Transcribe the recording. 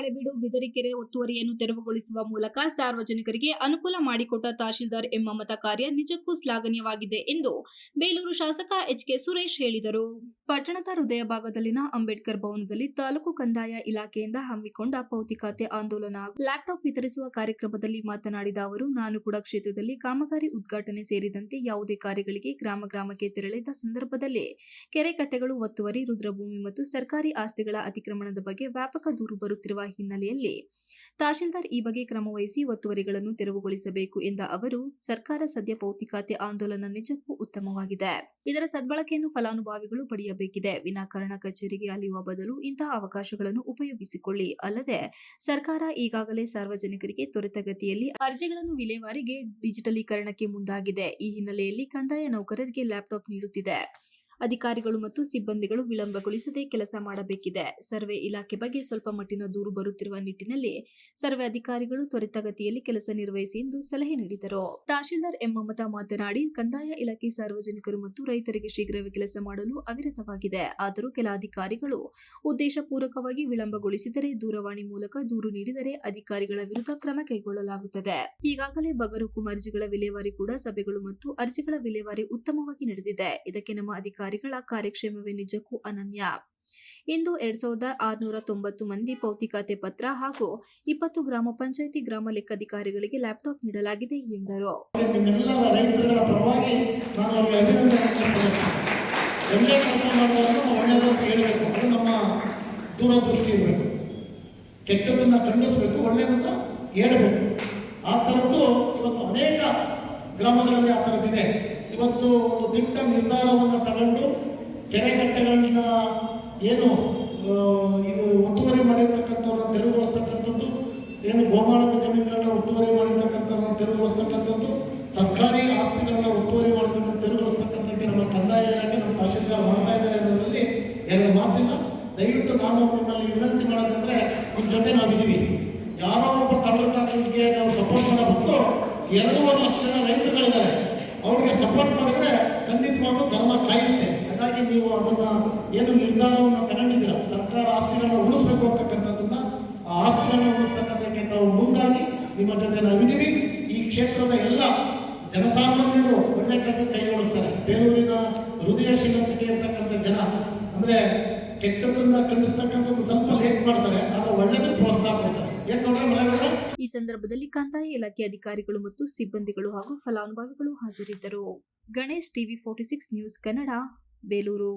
ಕಾವೇರಿ ಬಿದರಿಕೆರೆ ಒತ್ತುವರಿಯನ್ನು ತೆರವುಗೊಳಿಸುವ ಮೂಲಕ ಸಾರ್ವಜನಿಕರಿಗೆ ಅನುಕೂಲ ಮಾಡಿಕೊಟ್ಟ ತಹಶೀಲ್ದಾರ್ ಎಂಬ ಕಾರ್ಯ ನಿಜಕ್ಕೂ ಶ್ಲಾಘನೀಯವಾಗಿದೆ ಎಂದು ಬೇಲೂರು ಶಾಸಕ ಎಚ್ ಕೆ ಸುರೇಶ್ ಹೇಳಿದರು. ಪಟ್ಟಣದ ಹೃದಯ ಭಾಗದಲ್ಲಿನ ಅಂಬೇಡ್ಕರ್ ಭವನದಲ್ಲಿ ತಾಲೂಕು ಕಂದಾಯ ಇಲಾಖೆಯಿಂದ ಹಮ್ಮಿಕೊಂಡ ಭೌತಿಕತೆ ಆಂದೋಲನ ಲ್ಯಾಪ್ಟಾಪ್ ವಿತರಿಸುವ ಕಾರ್ಯಕ್ರಮದಲ್ಲಿ ಮಾತನಾಡಿದ ಅವರು ನಾನು ಕೂಡ ಕ್ಷೇತ್ರದಲ್ಲಿ ಕಾಮಗಾರಿ ಉದ್ಘಾಟನೆ ಸೇರಿದಂತೆ ಯಾವುದೇ ಕಾರ್ಯಗಳಿಗೆ ಗ್ರಾಮ ಗ್ರಾಮಕ್ಕೆ ತೆರಳಿದ ಸಂದರ್ಭದಲ್ಲಿ ಕೆರೆ ಕಟ್ಟೆಗಳು ಒತ್ತುವರಿ, ರುದ್ರಭೂಮಿ ಮತ್ತು ಸರ್ಕಾರಿ ಆಸ್ತಿಗಳ ಅತಿಕ್ರಮಣದ ಬಗ್ಗೆ ವ್ಯಾಪಕ ದೂರು ಬರುತ್ತಿರುವ ಹಿನ್ನೆಲೆಯಲ್ಲಿ ತಹಶೀಲ್ದಾರ್ ಈ ಬಗ್ಗೆ ಕ್ರಮ ವಹಿಸಿ ಒತ್ತುವರಿಗಳನ್ನು ತೆರವುಗೊಳಿಸಬೇಕು ಎಂದ ಅವರು, ಸರ್ಕಾರ ಸದ್ಯ ಪೌತಿಕಾತೆ ಆಂದೋಲನ ನಿಜಕ್ಕೂ ಉತ್ತಮವಾಗಿದೆ. ಇದರ ಸದ್ಬಳಕೆಯನ್ನು ಫಲಾನುಭವಿಗಳು ಪಡೆಯಬೇಕಿದೆ. ವಿನಾಕಾರಣ ಕಚೇರಿಗೆ ಅಲಿಯುವ ಬದಲು ಇಂತಹ ಅವಕಾಶಗಳನ್ನು ಉಪಯೋಗಿಸಿಕೊಳ್ಳಿ. ಅಲ್ಲದೆ, ಸರ್ಕಾರ ಈಗಾಗಲೇ ಸಾರ್ವಜನಿಕರಿಗೆ ತ್ವರಿತಗತಿಯಲ್ಲಿ ಅರ್ಜಿಗಳನ್ನು ವಿಲೇವಾರಿಗೆ ಡಿಜಿಟಲೀಕರಣಕ್ಕೆ ಮುಂದಾಗಿದೆ. ಈ ಹಿನ್ನೆಲೆಯಲ್ಲಿ ಕಂದಾಯ ನೌಕರರಿಗೆ ಲ್ಯಾಪ್ಟಾಪ್ ನೀಡುತ್ತಿದೆ. ಅಧಿಕಾರಿಗಳು ಮತ್ತು ಸಿಬ್ಬಂದಿಗಳು ವಿಳಂಬಗೊಳಿಸದೆ ಕೆಲಸ ಮಾಡಬೇಕಿದೆ. ಸರ್ವೆ ಇಲಾಖೆ ಬಗ್ಗೆ ಸ್ವಲ್ಪ ಮಟ್ಟಿನ ದೂರು ಬರುತ್ತಿರುವ ನಿಟ್ಟಿನಲ್ಲಿ ಸರ್ವೆ ಅಧಿಕಾರಿಗಳು ತ್ವರಿತಗತಿಯಲ್ಲಿ ಕೆಲಸ ನಿರ್ವಹಿಸಿ ಎಂದು ಸಲಹೆ ನೀಡಿದರು. ತಹಶೀಲ್ದಾರ್ ಎಂ ಮಮತಾ ಮಾತನಾಡಿ, ಕಂದಾಯ ಇಲಾಖೆ ಸಾರ್ವಜನಿಕರು ಮತ್ತು ರೈತರಿಗೆ ಶೀಘ್ರವೇ ಕೆಲಸ ಮಾಡಲು ಅವಿರತವಾಗಿದೆ. ಆದರೂ ಕೆಲ ಅಧಿಕಾರಿಗಳು ಉದ್ದೇಶಪೂರ್ವಕವಾಗಿ ವಿಳಂಬಗೊಳಿಸಿದರೆ ದೂರವಾಣಿ ಮೂಲಕ ದೂರು ನೀಡಿದರೆ ಅಧಿಕಾರಿಗಳ ವಿರುದ್ಧ ಕ್ರಮ ಕೈಗೊಳ್ಳಲಾಗುತ್ತದೆ. ಈಗಾಗಲೇ ಬಗರುಕು ಅರ್ಜಿಗಳ ವಿಲೇವಾರಿ ಕೂಡ ಸಭೆಗಳು ಮತ್ತು ಅರ್ಜಿಗಳ ವಿಲೇವಾರಿ ಉತ್ತಮವಾಗಿ ನಡೆದಿದೆ. ಇದಕ್ಕೆ ನಮ್ಮ ಅಧಿಕಾರಿಗಳ ಕಾರ್ಯಕ್ಷೇಮವೇ ನಿಜಕ್ಕೂ ಅನನ್ಯ. ಇಂದು ಎರಡ್ ಸಾವಿರದ ಆರುನೂರ ತೊಂಬತ್ತು ಮಂದಿ ಭೌತಿಕತೆ ಪತ್ರ ಹಾಗೂ ಇಪ್ಪತ್ತು ಗ್ರಾಮ ಪಂಚಾಯಿತಿ ಗ್ರಾಮ ಲೆಕ್ಕಾಧಿಕಾರಿಗಳಿಗೆ ಲ್ಯಾಪ್ಟಾಪ್ ನೀಡಲಾಗಿದೆ ಎಂದರು. ದೂರದೃಷ್ಟಿ ಇರಬೇಕು. ಕೆಟ್ಟದನ್ನ ಖಂಡಿಸಬೇಕು, ಒಳ್ಳೆಯದನ್ನ ಹೇಳಬೇಕು. ಆ ಥರದ್ದು ಇವತ್ತು ಅನೇಕ ಗ್ರಾಮಗಳಲ್ಲಿ ಆ ಥರದ್ದಿದೆ. ಇವತ್ತು ದಿಟ್ಟ ನಿರ್ಧಾರವನ್ನು ತಗೊಂಡು ಕೆರೆಕಟ್ಟೆಗಳನ್ನ ಏನು ಇದು ಒತ್ತುವರಿ ಮಾಡಿರ್ತಕ್ಕಂಥವ್ರನ್ನ ತೆರವುಗೊಳಿಸ್ತಕ್ಕಂಥದ್ದು, ಏನು ಗೋಮಾಳದ ಜಮೀನುಗಳನ್ನ ಒತ್ತುವರಿ ಮಾಡಿರ್ತಕ್ಕಂಥವ್ರನ್ನ ತೆರವುಗೊಳಿಸ್ತಕ್ಕಂಥದ್ದು, ಸರ್ಕಾರಿ ಆಸ್ತಿಗಳನ್ನ ಒತ್ತುವರಿ ಮಾಡಿದ ತೆರವುಗೊಳಿಸ್ತಕ್ಕಂಥದ್ದು ನಮ್ಮ ಕಂದಾಯ ಇಲಾಖೆ ನಮ್ಮ ತಹಶೀಲ್ದಾರ್ ಮಾಡ್ತಾ ಇದ್ದಾರೆ ಅನ್ನೋದ್ರಲ್ಲಿ ಎರಡು ಮಾತಿಲ್ಲ. ದಯವಿಟ್ಟು ನಾನು ನಿಮ್ಮಲ್ಲಿ ವಿನಂತಿ ಮಾಡೋದಂದ್ರೆ ನಿಮ್ಮ ಜೊತೆ ನಾವಿದ್ದೀವಿ ಯಾರೋ ಒಬ್ಬ ಕಳ್ಳರ ಕಾಕರಿಗೆ ನಾವು ಸಪೋರ್ಟ್ ಮಾಡೋ ಬದಲು ಎರಡೂವರೆ ಲಕ್ಷ ರೈತರುಗಳಿದ್ದಾರೆ. ಅವ್ರಿಗೆ ಸಪೋರ್ಟ್ ಮಾಡಿದ್ರೆ ಖಂಡಿತವಾಗ್ಲೂ ಧರ್ಮ ಕಾಯುತ್ತೆ. ಹಾಗಾಗಿ ನೀವು ಅದನ್ನ ಏನು ನಿರ್ಧಾರವನ್ನು ತಗೊಂಡಿದ್ದೀರ? ಸರ್ಕಾರ ಆಸ್ತಿಗಳನ್ನ ಉಳಿಸ್ಬೇಕು ಅಂತಕ್ಕಂಥದ್ದನ್ನ ಆ ಆಸ್ತಿಗಳನ್ನ ಉಳಿಸ್ತಕ್ಕಂಥಕ್ಕೆ ತಾವು ಮುಂದಾಗಿ ನಿಮ್ಮ ಜೊತೆ ನಾವಿದ್ದೀವಿ. ಈ ಕ್ಷೇತ್ರದ ಎಲ್ಲ ಜನಸಾಮಾನ್ಯರು ಒಳ್ಳೆ ಕೆಲಸ ಕೈಗೊಳಿಸ್ತಾರೆ ಬೇಲೂರಿನ ಹೃದಯ ಶ್ರೀಮಂತಿಕೆ ಇರ್ತಕ್ಕಂಥ ಜನ, ಅಂದ್ರೆ ಕೆಟ್ಟದನ್ನ ಖಂಡಿಸ್ತಕ್ಕಂಥದ್ದು ಸ್ವಲ್ಪ ಲೇಟ್ ಮಾಡ್ತಾರೆ. ಆದ್ರೆ ಒಳ್ಳೇದು ಪ್ರೋತ್ಸಾಹ ಕೊಡ್ತಾರೆ. ಈ ಸಂದರ್ಭದಲ್ಲಿ ಕಂದಾಯ ಇಲಾಖೆ ಅಧಿಕಾರಿಗಳು ಮತ್ತು ಸಿಬ್ಬಂದಿಗಳು ಹಾಗೂ ಫಲಾನುಭವಿಗಳು ಹಾಜರಿದ್ದರು. Ganesh TV forty six news Kannada Belur.